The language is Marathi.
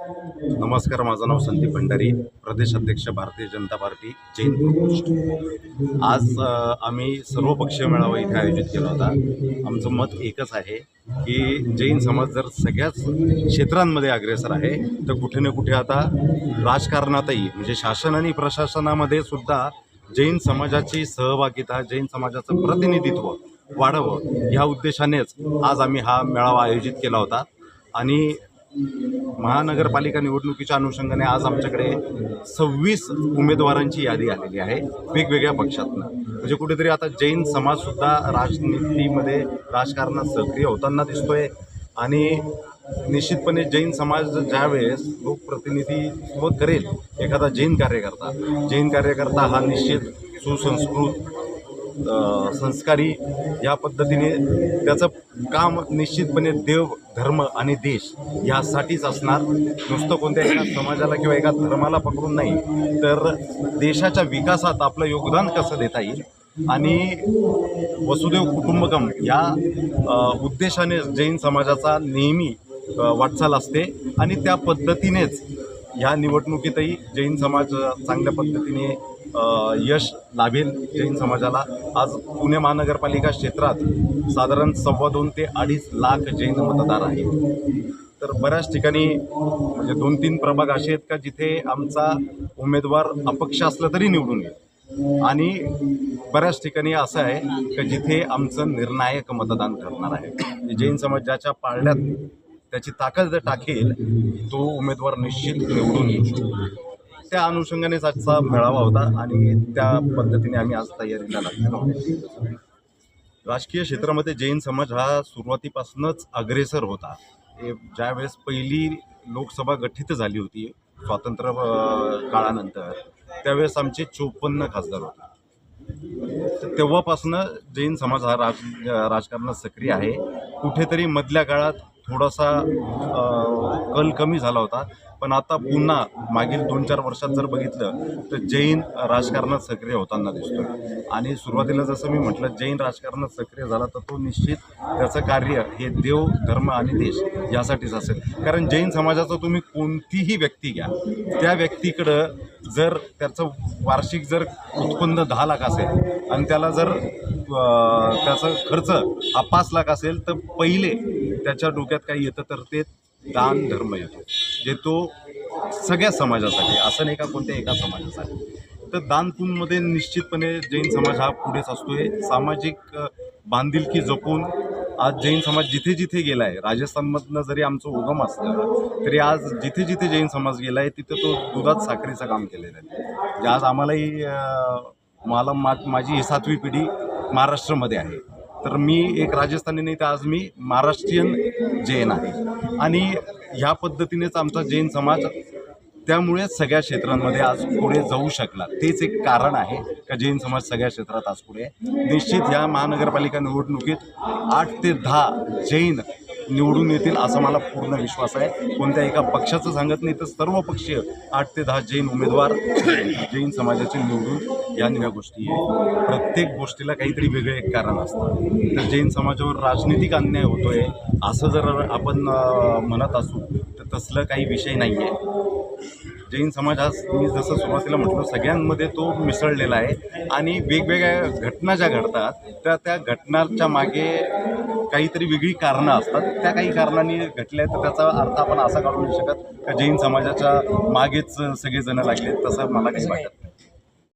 नमस्कार माझं नाव संदीप भंडारी प्रदेश अध्यक्ष भारतीय जनता पार्टी जैन प्रकोष्ठ. आज आम्ही सर्वपक्षीय मेळावा इथे आयोजित केला होता. आमचं मत एकच आहे की जैन समाज जर सगळ्याच क्षेत्रांमध्ये अग्रेसर आहे तर कुठे ना कुठे आता राजकारणातही म्हणजे शासन आणि प्रशासनामध्ये सुद्धा जैन समाजाची सहभागिता जैन समाजाचं प्रतिनिधित्व वाढावं या उद्देशानेच आज आम्ही हा मेळावा आयोजित केला होता. आणि महानगरपालिका निवडणुकीच्या अनुषंगाने आज आमच्याकडे सव्वीस उमेदवारांची यादी आलेली आहे वेगवेगळ्या पक्षातनं. म्हणजे कुठेतरी आता जैन समाजसुद्धा राजनीतीमध्ये राजकारणात सक्रिय होताना दिसतोय आणि निश्चितपणे जैन समाज ज्यावेळेस लोकप्रतिनिधित्व करेल एखादा जैन कार्यकर्ता जैन कार्यकर्ता हा निश्चित सुसंस्कृत संस्कारी या पद्धतीने त्याचं काम निश्चितपणे देव धर्म आणि देश यासाठीच असणार. नुसतं कोणत्या एका समाजाला किंवा एका धर्माला पकडून नाही तर देशाच्या विकासात आपलं योगदान कसं देता येईल? आणि वसुदेव कुटुंबकम या उद्देशाने जैन समाजाचा नेहमी वाटचाल असते. आणि त्या पद्धतीनेच ह्या निवडणुकीतही जैन समाज चांगल्या पद्धतीने यश लाभेल जैन समाजाला. आज पुणे महानगरपालिका क्षेत्रात साधारण सव्वा दोन ते अडीच लाख जैन मतदार आहेत. तर बऱ्याच ठिकाणी म्हणजे दोन तीन प्रभाग असे आहेत का जिथे आमचा उमेदवार अपक्ष असला तरी निवडून येईल? आणि बऱ्याच ठिकाणी असं आहे की जिथे आमचं निर्णायक मतदान ठरणार आहे? जैन समाजाच्या पाळण्यात त्याची ताकद टाकेल तो उमेदवार निश्चित निवडून येईल. त्या अनुषंगानेच आजचा मेळावा होता आणि त्या पद्धतीने आम्ही आज तयारीला लागलेलो राजकीय क्षेत्रामध्ये जैन समाज हा सुरुवातीपासूनच अग्रेसर होता. हे ज्यावेळेस पहिली लोकसभा गठीत झाली होती स्वातंत्र्य काळानंतर त्यावेळेस आमचे चोपन्न खासदार होते. तर जैन समाज हा राज राजकारणात सक्रिय आहे. कुठेतरी मधल्या काळात थोडासा कल कमी झाला होता. पण आता पुन्हा मागील दोन चार वर्षात जर बघितलं तर जैन राजकारणात सक्रिय होताना दिसतोय. आणि सुरुवातीला जसं मी म्हटलं जैन राजकारणात सक्रिय झाला तर तो निश्चित त्याचं कार्य हे देव धर्म आणि देश यासाठीच असेल. कारण जैन समाजाचं तुम्ही कोणतीही व्यक्ती घ्या त्या व्यक्तीकडं जर त्याचं वार्षिक जर उत्पन्न दहा लाख असेल आणि त्याला जर त्याचा खर्च हा पाच लाख असेल तर पहिले त्याच्या डोक्यात काही येतं तर ते दान धर्म येतो. जे तो सगळ्या समाजासाठी असं नाही का कोणत्या एका समाजासाठी. तर दानपूनमध्ये निश्चितपणे जैन समाज हा पुढेच असतोय. सामाजिक बांधिलकी जपून आज जैन समाज जिथे जिथे गेला आहे राजस्थानमधनं जरी आमचं उगम असलं तरी आज जिथे जिथे जैन समाज गेला आहे तिथे तो दुधात साखरेचं काम केलेलं आहे. म्हणजे आज आम्हालाही मला मा माझी ही सातवी पिढी महाराष्ट्रामध्ये आहे. तर मी एक राजस्थानी नाही तर आज मी महाराष्ट्रीयन जैन आहे आणि ह्या पद्धतीनेच आमचा जैन समाज त्यामुळे सगळ्या क्षेत्रांमध्ये आज पुढे जाऊ शकला तेच एक कारण आहे का जैन समाज सगळ्या क्षेत्रात आज पुढे आहे. निश्चित ह्या महानगरपालिका निवडणुकीत आठ ते दहा जैन निवडून येतील असा मला पूर्ण विश्वास आहे कोणत्या एका पक्षाचं सांगत नाही तर सर्व पक्षीय आठ ते दहा जैन उमेदवार जैन समाजाचे निवडून या नव्या गोष्टी आहे प्रत्येक गोष्टीला काहीतरी वेगळे एक कारण असतं. तर जैन समाजावर राजनीतिक अन्याय होतो आहे असं जर आपण म्हणत असू तर तसलं काही विषय नाही आहे जैन समाज हा मी जसं सुरुवातीला म्हटलं सगळ्यांमध्ये तो मिसळलेला आहे आणि वेगवेगळ्या घटना ज्या घडतात त्या त्या घटनाच्या मागे काहीतरी वेगळी कारणं असतात. त्या काही कारणांनी घटल्या तर त्याचा अर्थ आपण असा काढू नाही शकत का जैन समाजाच्या मागेच सगळेजणं लागले तसं मला काही वाटत नाही.